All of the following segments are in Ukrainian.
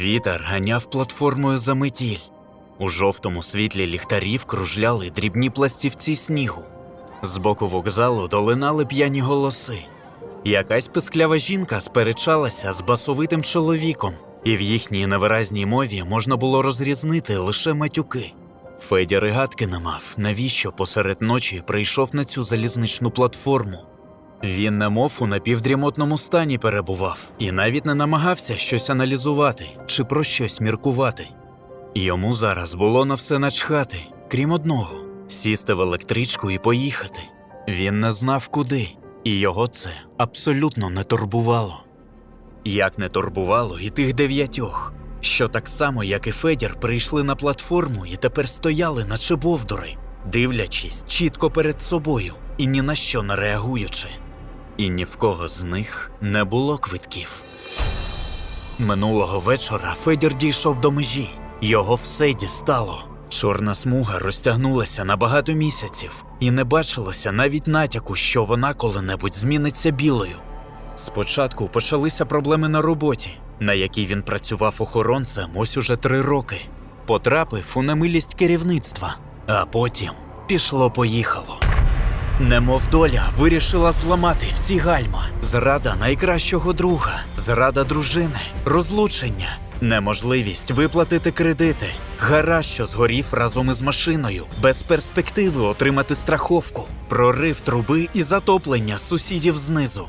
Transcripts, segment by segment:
Вітер ганяв платформою за метіль. У жовтому світлі ліхтарів кружляли дрібні пластівці снігу. З боку вокзалу долинали п'яні голоси. Якась писклява жінка сперечалася з басовитим чоловіком, і в їхній невиразній мові можна було розрізнити лише матюки. Федір і гадки не мав, навіщо посеред ночі прийшов на цю залізничну платформу. Він немов у напівдрімотному стані перебував і навіть не намагався щось аналізувати чи про щось міркувати. Йому зараз було на все начхати, крім одного сісти в електричку і поїхати. Він не знав куди, і його це абсолютно не турбувало. Як не турбувало і тих дев'ятьох, що так само, як і Федір, прийшли на платформу і тепер стояли, наче бовдури, дивлячись чітко перед собою і ні на що не реагуючи. І ні в кого з них не було квитків. Минулого вечора Федір дійшов до межі. Його все дістало. Чорна смуга розтягнулася на багато місяців, і не бачилося навіть натяку, що вона коли-небудь зміниться білою. Спочатку почалися проблеми на роботі, на якій він працював охоронцем ось уже три роки. Потрапив у немилість керівництва, а потім пішло-поїхало. Немов доля вирішила зламати всі гальма. Зрада найкращого друга, зрада дружини, розлучення, неможливість виплатити кредити, гараж, що згорів разом із машиною, без перспективи отримати страховку, прорив труби і затоплення сусідів знизу.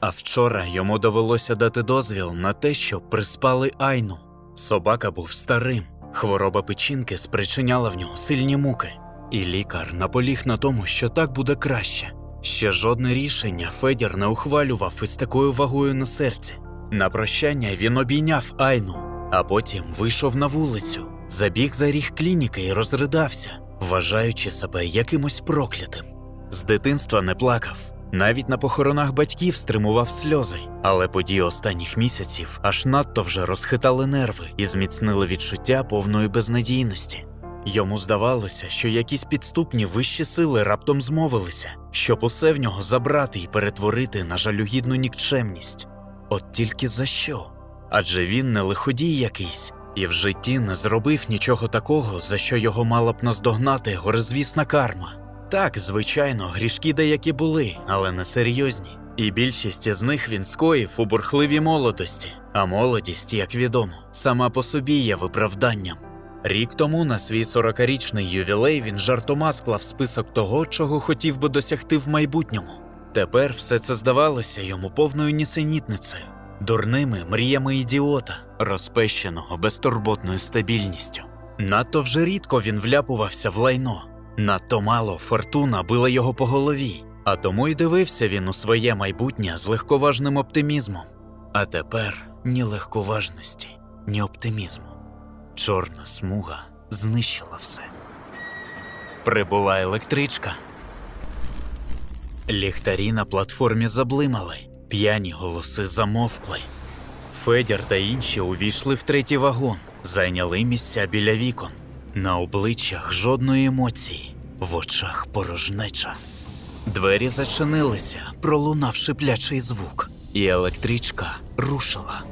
А вчора йому довелося дати дозвіл на те, щоб приспали Айну. Собака був старим. Хвороба печінки спричиняла в нього сильні муки, і лікар наполіг на тому, що так буде краще. Ще жодне рішення Федір не ухвалював із такою вагою на серці. На прощання він обійняв Айну, а потім вийшов на вулицю, забіг за ріг клініки і розридався, вважаючи себе якимось проклятим. З дитинства не плакав. Навіть на похоронах батьків стримував сльози, але події останніх місяців аж надто вже розхитали нерви і зміцнили відчуття повної безнадійності. Йому здавалося, що якісь підступні вищі сили раптом змовилися, щоб усе в нього забрати і перетворити на жалюгідну нікчемність. От тільки за що? Адже він не лиходій якийсь, і в житті не зробив нічого такого, за що його мала б наздогнати горизвісна карма. Так, звичайно, грішки деякі були, але не серйозні. І більшість із них він скоїв у бурхливій молодості, а молодість, як відомо, сама по собі є виправданням. Рік тому на свій 40-річний ювілей він жартома склав список того, чого хотів би досягти в майбутньому. Тепер все це здавалося йому повною нісенітницею, дурними мріями ідіота, розпещеного безтурботною стабільністю. Надто вже рідко він вляпувався в лайно. Надто мало фортуна била його по голові, а тому й дивився він у своє майбутнє з легковажним оптимізмом. А тепер ні легковажності, ні оптимізму. Чорна смуга знищила все. Прибула електричка. Ліхтарі на платформі заблимали, п'яні голоси замовкли. Федір та інші увійшли в третій вагон, зайняли місця біля вікон. На обличчях жодної емоції, в очах порожнеча. Двері зачинилися, пролунав шиплячий звук, і електричка рушила.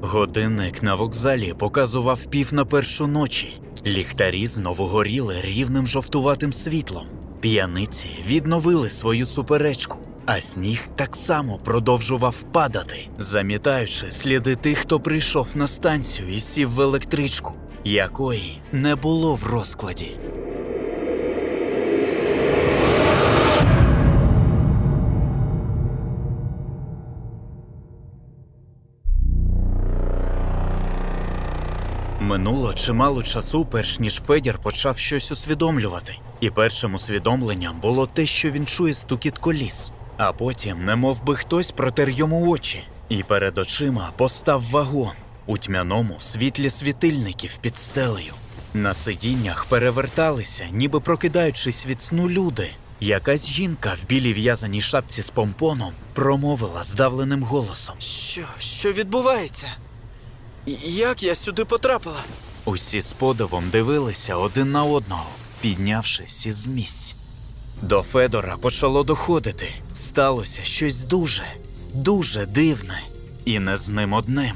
Годинник на вокзалі показував пів на першу ночі. Ліхтарі знову горіли рівним жовтуватим світлом. П'яниці відновили свою суперечку, а сніг так само продовжував падати, замітаючи сліди тих, хто прийшов на станцію і сів в електричку, якої не було в розкладі. Минуло чимало часу, перш ніж Федір почав щось усвідомлювати, і першим усвідомленням було те, що він чує стукіт коліс, а потім, немов би хтось протер йому очі, і перед очима постав вагон у тьмяному світлі світильників під стелею. На сидіннях переверталися, ніби прокидаючись від сну люди. Якась жінка в білій в'язаній шапці з помпоном промовила здавленим голосом. Що, що відбувається? Як я сюди потрапила? Усі з подивом дивилися один на одного, піднявшись із місць. До Федора почало доходити. Сталося щось дуже, дуже дивне. І не з ним одним.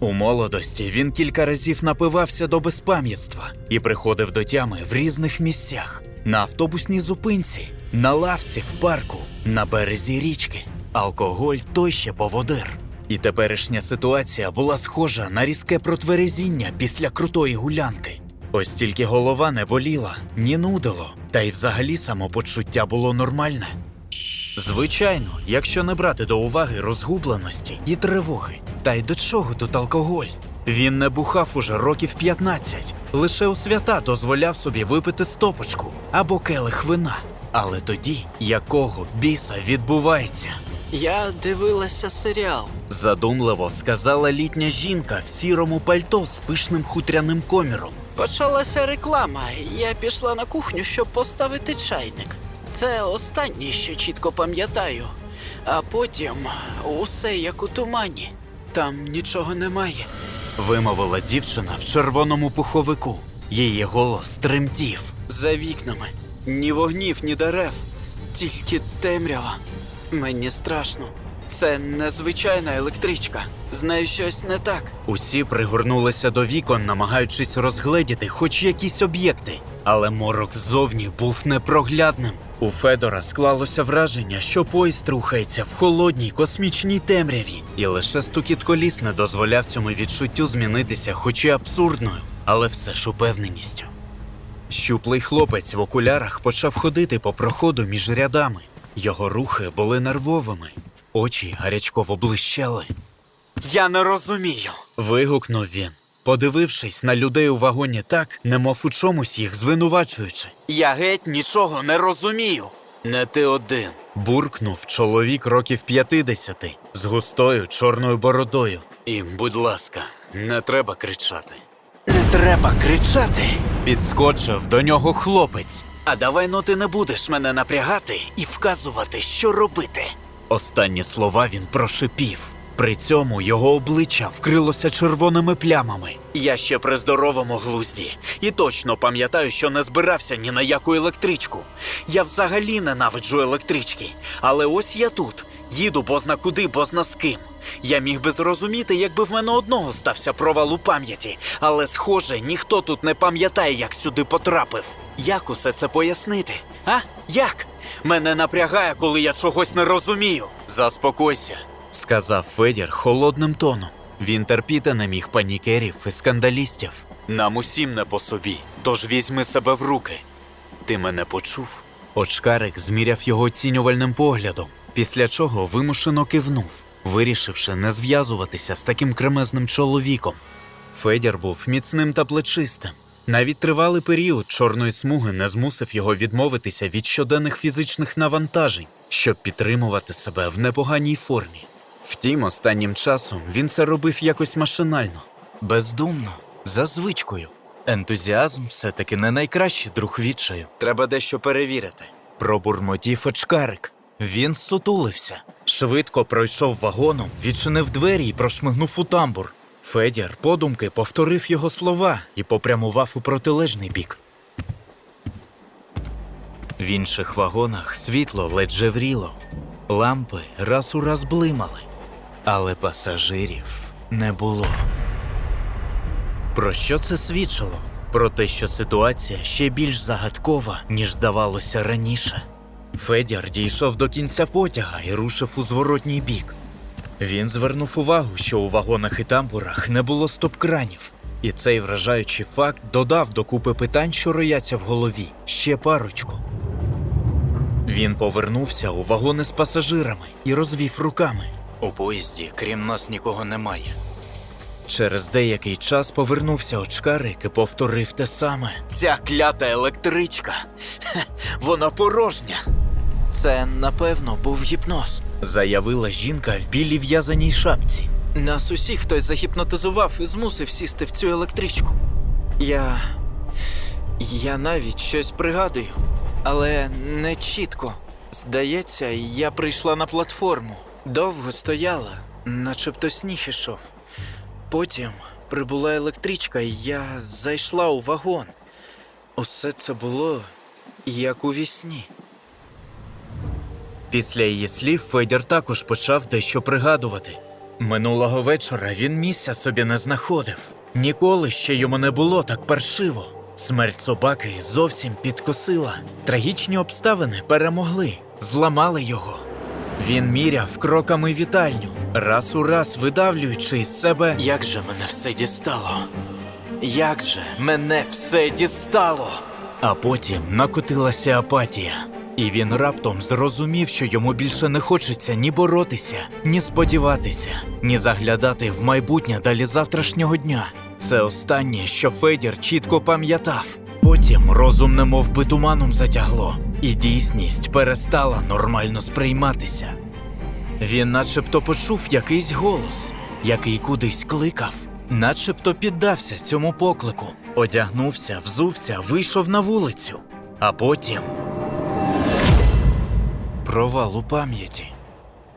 У молодості він кілька разів напивався до безпам'ятства і приходив до тями в різних місцях: на автобусній зупинці, на лавці в парку, на березі річки. Алкоголь той ще поводир. І теперішня ситуація була схожа на різке протверезіння після крутої гулянки. Ось тільки голова не боліла, ні нудило, та й взагалі самопочуття було нормальне. Звичайно, якщо не брати до уваги розгубленості і тривоги. Та й до чого тут алкоголь? Він не бухав уже років 15, лише у свята дозволяв собі випити стопочку або келих вина. Але тоді якого біса відбувається? Я дивилася серіал. Задумливо сказала літня жінка в сірому пальто з пишним хутряним коміром. Почалася реклама. Я пішла на кухню, щоб поставити чайник. Це останнє, що чітко пам'ятаю. А потім усе як у тумані. Там нічого немає. Вимовила дівчина в червоному пуховику. Її голос тремтів. За вікнами ні вогнів, ні дерев, тільки темрява. Мені страшно. Це незвичайна електричка. З нею щось не так. Усі пригорнулися до вікон, намагаючись розгледіти хоч якісь об'єкти, але морок ззовні був непроглядним. У Федора склалося враження, що поїзд рухається в холодній космічній темряві, і лише стукіт коліс не дозволяв цьому відчуттю змінитися, хоч і абсурдною, але все ж упевненістю. Щуплий хлопець в окулярах почав ходити по проходу між рядами. Його рухи були нервовими, очі гарячково блищали. Я не розумію. Вигукнув він, подивившись на людей у вагоні так, немов у чомусь їх звинувачуючи. Я геть нічого не розумію. Не ти один. Буркнув чоловік років п'ятидесяти з густою чорною бородою. І, будь ласка, не треба кричати. Не треба кричати. Підскочив до нього хлопець. А давай ну ти не будеш мене напрягати і вказувати, що робити. Останні слова він прошипів. При цьому його обличчя вкрилося червоними плямами. Я ще при здоровому глузді і точно пам'ятаю, що не збирався ні на яку електричку. Я взагалі ненавиджу електрички. Але ось я тут, їду бозна куди, бозна з ким. Я міг би зрозуміти, якби в мене одного стався провал у пам'яті, але схоже, ніхто тут не пам'ятає, як сюди потрапив. Як усе це пояснити? А? Як? Мене напрягає, коли я чогось не розумію. Заспокойся, сказав Федір холодним тоном. Він терпіти не міг панікерів і скандалістів. Нам усім не по собі, тож візьми себе в руки. Ти мене почув? Очкарик зміряв його оцінювальним поглядом, після чого вимушено кивнув, вирішивши не зв'язуватися з таким кремезним чоловіком. Федір був міцним та плечистим. Навіть тривалий період чорної смуги не змусив його відмовитися від щоденних фізичних навантажень, щоб підтримувати себе в непоганій формі. Втім, останнім часом він це робив якось машинально, бездумно, за звичкою. Ентузіазм все-таки не найкращий друг відчаю. Треба дещо перевірити. Пробурмотів очкарик. Він сутулився. Швидко пройшов вагоном, відчинив двері і прошмигнув у тамбур. Федір подумки повторив його слова і попрямував у протилежний бік. В інших вагонах світло ледь жевріло, лампи раз у раз блимали, але пасажирів не було. Про що це свідчило? Про те, що ситуація ще більш загадкова, ніж здавалося раніше. Федір дійшов до кінця потяга і рушив у зворотній бік. Він звернув увагу, що у вагонах і тамбурах не було стоп-кранів, і цей вражаючий факт додав до купи питань, що рояться в голові, ще парочку. Він повернувся у вагони з пасажирами і розвів руками. У поїзді, крім нас, нікого немає. Через деякий час повернувся очкарик і повторив те саме. Ця клята електричка. Хе, вона порожня. Це, напевно, був гіпноз. Заявила жінка в білій в'язаній шапці. Нас усіх хтось загіпнотизував і змусив сісти в цю електричку. Я. Я навіть щось пригадую, але не чітко. Здається, я прийшла на платформу. Довго стояла, начебто сніг ішов. Потім прибула електричка, і я зайшла у вагон. Усе це було як у вісні. Після її слів Федір також почав дещо пригадувати. Минулого вечора він місця собі не знаходив. Ніколи ще йому не було так паршиво. Смерть собаки зовсім підкосила. Трагічні обставини перемогли, зламали його. Він міряв кроками вітальню, раз у раз видавлюючи із себе Як же мене все дістало? Як же мене все дістало? А потім накотилася апатія, і він раптом зрозумів, що йому більше не хочеться ні боротися, ні сподіватися, ні заглядати в майбутнє далі завтрашнього дня. Це останнє, що Федір чітко пам'ятав. Потім розум немов би туманом затягло, і дійсність перестала нормально сприйматися. Він начебто почув якийсь голос, який кудись кликав, начебто піддався цьому поклику, одягнувся, взувся, вийшов на вулицю, а потім провал у пам'яті.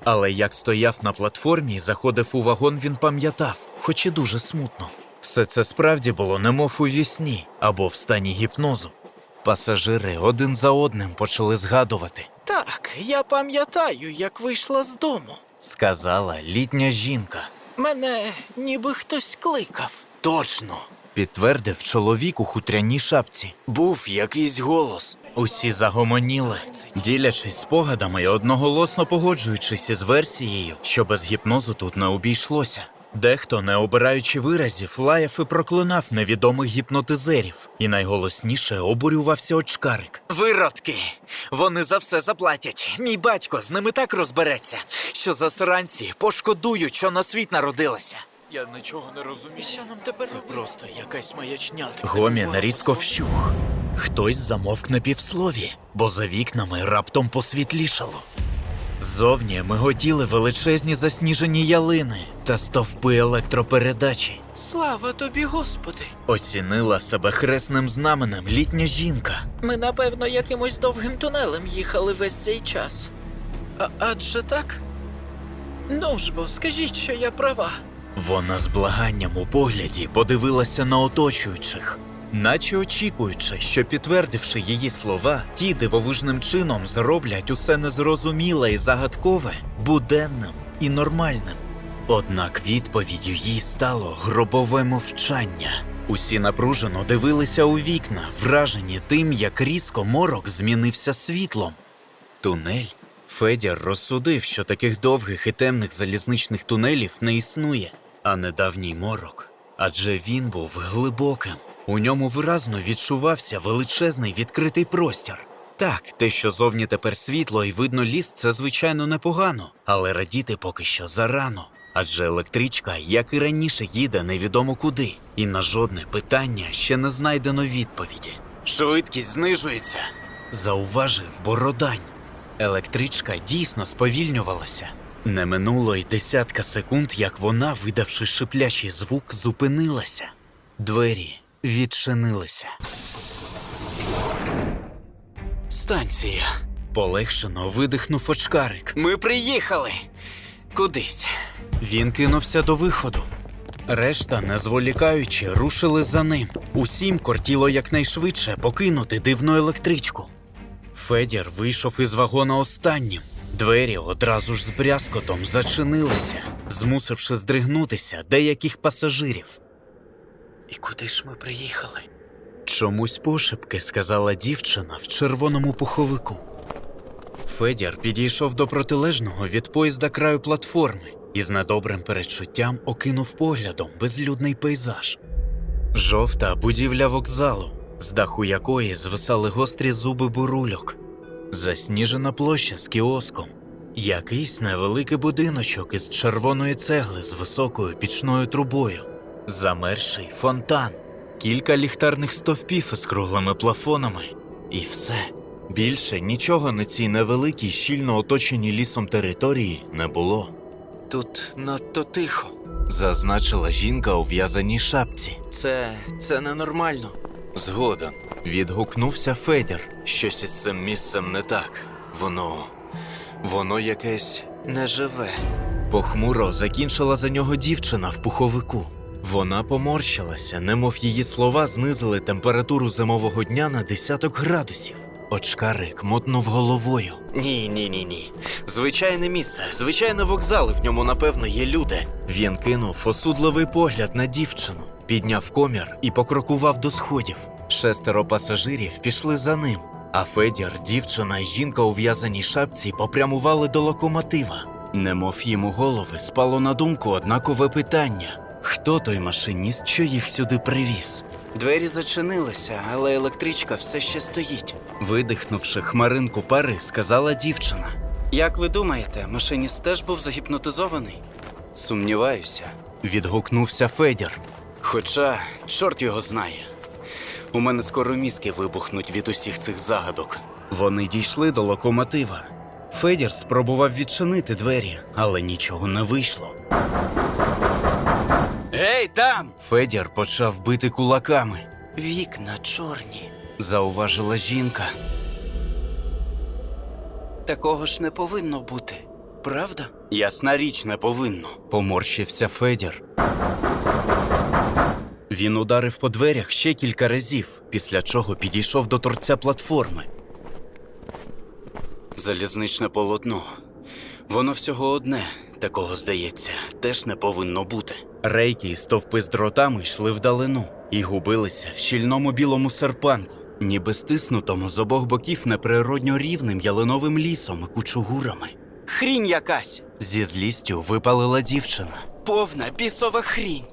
Але як стояв на платформі і заходив у вагон, він пам'ятав, хоч і дуже смутно. Все це справді було немов у вісні або в стані гіпнозу. Пасажири один за одним почали згадувати. Так, я пам'ятаю, як вийшла з дому. Сказала літня жінка. Мене ніби хтось кликав. Точно. Підтвердив чоловік у хутряній шапці. Був якийсь голос. Усі загомоніли, ділячись спогадами і одноголосно погоджуючись із версією, що без гіпнозу тут не обійшлося. Дехто, не обираючи виразів, лаяв і проклинав невідомих гіпнотизерів, і найголосніше обурювався очкарик. Виродки. Вони за все заплатять. Мій батько з ними так розбереться, що засранці пошкодують, що на світ народилися. Я нічого не розумію. Що нам тепер Це просто якась маячня. Гомін різко вщух. Хтось замовк на півслові, бо за вікнами раптом посвітлішало. Ззовні миготіли величезні засніжені ялини та стовпи електропередачі. Слава тобі, Господи. Осінила себе хресним знаменем літня жінка. Ми, напевно, якимось довгим тунелем їхали весь цей час. А адже так? Ну ж бо, скажіть, що я права. Вона з благанням у погляді подивилася на оточуючих, наче очікуючи, що підтвердивши її слова, ті дивовижним чином зроблять усе незрозуміле і загадкове буденним і нормальним. Однак відповіддю їй стало гробове мовчання. Усі напружено дивилися у вікна, вражені тим, як різко морок змінився світлом. Тунель. Федір розсудив, що таких довгих і темних залізничних тунелів не існує, а недавній морок. Адже він був глибоким. У ньому виразно відчувався величезний відкритий простір. Так, те, що зовні тепер світло і видно ліс, це звичайно непогано, але радіти поки що зарано. Адже електричка, як і раніше, їде невідомо куди, і на жодне питання ще не знайдено відповіді. Швидкість знижується. Зауважив Бородань. Електричка дійсно сповільнювалася. Не минуло й десятка секунд, як вона, видавши шиплячий звук, зупинилася. Двері відчинилися. Станція. Полегшено видихнув очкарик. Ми приїхали. Кудись. Він кинувся до виходу. Решта, не зволікаючи, рушили за ним. Усім кортіло якнайшвидше покинути дивну електричку. Федір вийшов із вагона останнім. Двері одразу ж з брязкотом зачинилися, змусивши здригнутися деяких пасажирів. І куди ж ми приїхали? Чомусь пошепки сказала дівчина в червоному пуховику. Федір підійшов до протилежного від поїзда краю платформи і з недобрим передчуттям окинув поглядом безлюдний пейзаж. Жовта будівля вокзалу, з даху якої звисали гострі зуби бурульок, засніжена площа з кіоском, якийсь невеликий будиночок із червоної цегли з високою пічною трубою, замерший фонтан, кілька ліхтарних стовпів із круглими плафонами, і все. Більше нічого на цій невеликій, щільно оточеній лісом території не було. Тут надто тихо. Зазначила жінка у в'язаній шапці. Це. це ненормально. Згоден. Відгукнувся Федір. Щось із цим місцем не так. Воно. воно якесь Не живе. похмуро закінчила за нього дівчина в пуховику. Вона поморщилася, немов її слова знизили температуру зимового дня на десяток градусів. Очкарик мотнув головою. Ні, ні, ні, ні. Звичайне місце, звичайне вокзал, і в ньому, напевно, є люди. Він кинув осудливий погляд на дівчину, підняв комір і покрокував до сходів. Шестеро пасажирів пішли за ним. А Федір, дівчина і жінка у в'язаній шапці попрямували до локомотива. Немов їм у голови спало на думку однакове питання: хто той машиніст, що їх сюди привіз? Двері зачинилися, але електричка все ще стоїть. Видихнувши хмаринку пари, сказала дівчина. Як ви думаєте, машиніст теж був загіпнотизований? Сумніваюся. Відгукнувся Федір. Хоча, чорт його знає. У мене скоро мізки вибухнуть від усіх цих загадок. Вони дійшли до локомотива. Федір спробував відчинити двері, але нічого не вийшло. Гей, там! Федір почав бити кулаками. Вікна чорні. Зауважила жінка. Такого ж не повинно бути, правда? Ясна річ не повинно. Поморщився Федір. Він ударив по дверях ще кілька разів, після чого підійшов до торця платформи. Залізничне полотно. Воно всього одне, такого здається, теж не повинно бути. Рейки і стовпи з дротами йшли вдалину і губилися в щільному білому серпанку, ніби стиснутому з обох боків неприродньо рівним ялиновим лісом і кучугурами. Хрінь якась! Зі злістю випалила дівчина. Повна бісова хрінь.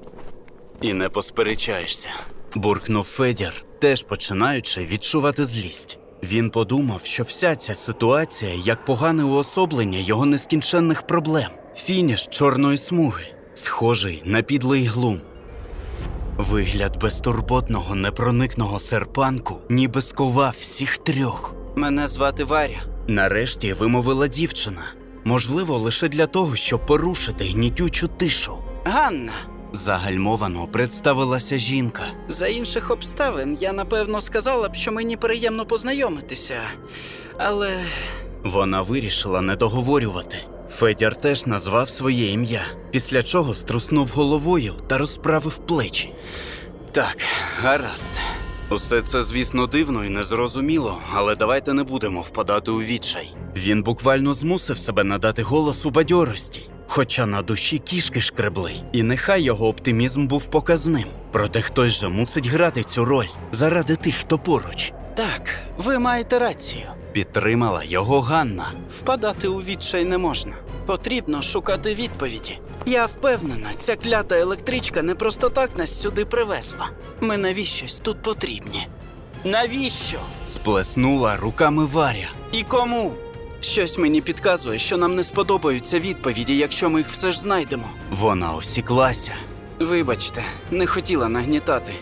І не посперечаєшся. Буркнув Федір, теж починаючи відчувати злість. Він подумав, що вся ця ситуація як погане уособлення його нескінченних проблем, фініш чорної смуги, схожий на підлий глум. Вигляд безтурботного, непроникного серпанку ніби сковав всіх трьох. Мене звати Варя. Нарешті вимовила дівчина, можливо, лише для того, щоб порушити гнітючу тишу. Ганна. Загальмовано представилася жінка. За інших обставин я напевно сказала б, що мені приємно познайомитися. Але Вона вирішила не договорювати. Федір теж назвав своє ім'я, після чого струснув головою та розправив плечі. так, гаразд. Усе це, звісно, дивно і незрозуміло, але давайте не будемо впадати у відчай. Він буквально змусив себе надати голос у бадьорості, хоча на душі кішки шкребли, і нехай його оптимізм був показним. Проте хтось же мусить грати цю роль заради тих, хто поруч. Так, ви маєте рацію. Підтримала його Ганна. Впадати у відчай не можна. Потрібно шукати відповіді. Я впевнена, ця клята електричка не просто так нас сюди привезла. Ми навіщось тут потрібні. Навіщо? Сплеснула руками Варя. І кому? Щось мені підказує, що нам не сподобаються відповіді, якщо ми їх все ж знайдемо. Вона осіклася. Вибачте, не хотіла нагнітати.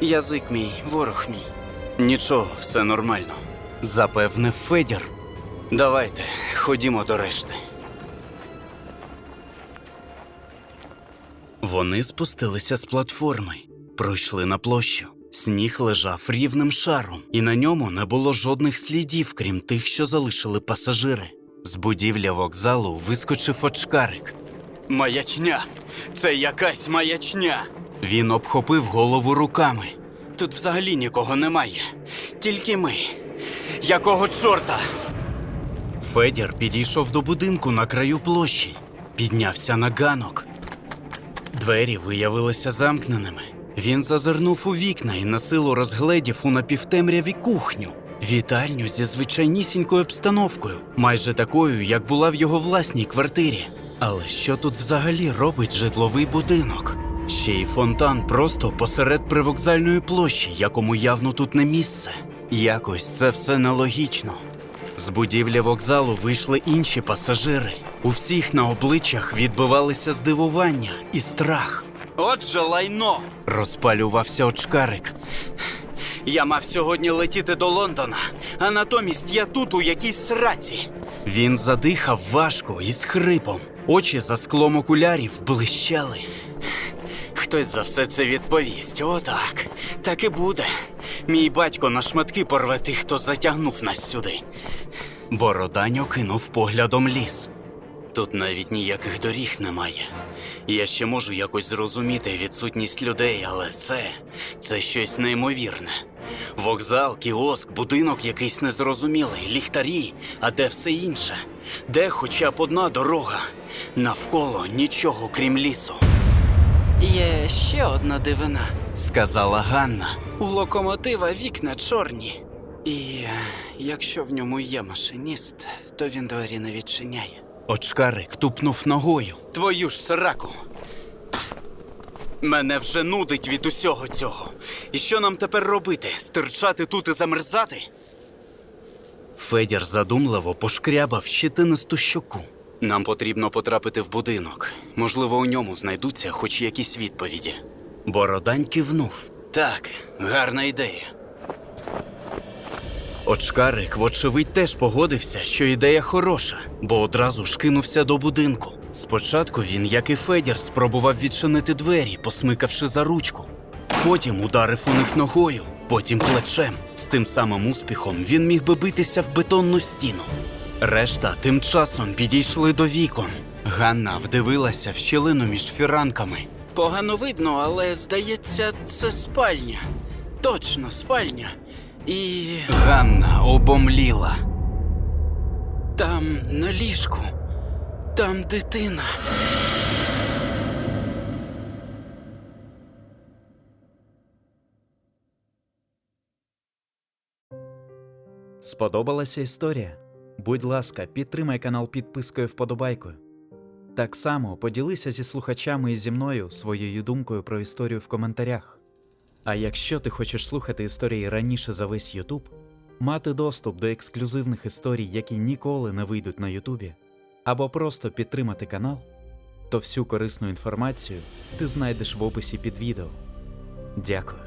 Язик мій, ворог мій. Нічого, все нормально. Запевнив Федір. Давайте, ходімо до решти. Вони спустилися з платформи, пройшли на площу. Сніг лежав рівним шаром, і на ньому не було жодних слідів, крім тих, що залишили пасажири. З будівля вокзалу вискочив очкарик. Маячня! Це якась маячня! Він обхопив голову руками. Тут взагалі нікого немає. Тільки ми. Якого чорта? Федір підійшов до будинку на краю площі, піднявся на ганок. Двері виявилися замкненими. Він зазирнув у вікна і на силу розгледів у напівтемряві кухню, вітальню зі звичайнісінькою обстановкою, майже такою, як була в його власній квартирі. Але що тут взагалі робить житловий будинок? Ще й фонтан просто посеред привокзальної площі, якому явно тут не місце. Якось це все нелогічно. З будівлі вокзалу вийшли інші пасажири. У всіх на обличчях відбивалися здивування і страх. Отже, лайно. Розпалювався очкарик. Я мав сьогодні летіти до Лондона, а натомість я тут у якійсь сраці. Він задихав важко і з хрипом. Очі за склом окулярів блищали. Хтось за все це відповість. Отак. Так і буде. Мій батько на шматки порве тих, хто затягнув нас сюди. Бороданьо кинув поглядом ліс. Тут навіть ніяких доріг немає. Я ще можу якось зрозуміти відсутність людей, але це. це щось неймовірне. Вокзал, кіоск, будинок якийсь незрозумілий, ліхтарі, а де все інше? Де хоча б одна дорога? Навколо нічого крім лісу. Є ще одна дивина, сказала Ганна. У локомотива вікна чорні. І е, якщо в ньому є машиніст, то він двері не відчиняє. Очкарик тупнув ногою. Твою ж сраку. Мене вже нудить від усього цього. І що нам тепер робити? Стирчати тут і замерзати? Федір задумливо пошкрябав щетинисту щоку. Нам потрібно потрапити в будинок. Можливо, у ньому знайдуться хоч якісь відповіді. Бородань кивнув. Так, гарна ідея. Очкарик, вочевидь, теж погодився, що ідея хороша, бо одразу ж кинувся до будинку. Спочатку він, як і Федір, спробував відчинити двері, посмикавши за ручку. Потім ударив у них ногою, потім плечем. З тим самим успіхом він міг би битися в бетонну стіну. Решта тим часом підійшли до вікон. Ганна вдивилася в щілину між фіранками. Погано видно, але здається, це спальня. Точно спальня. І. Ганна обомліла. Там на ліжку. Там дитина. Сподобалася історія? Будь ласка, підтримай канал підпискою вподобайкою. Так само поділися зі слухачами і зі мною своєю думкою про історію в коментарях. А якщо ти хочеш слухати історії раніше за весь Ютуб, мати доступ до ексклюзивних історій, які ніколи не вийдуть на Ютубі, або просто підтримати канал, то всю корисну інформацію ти знайдеш в описі під відео. Дякую.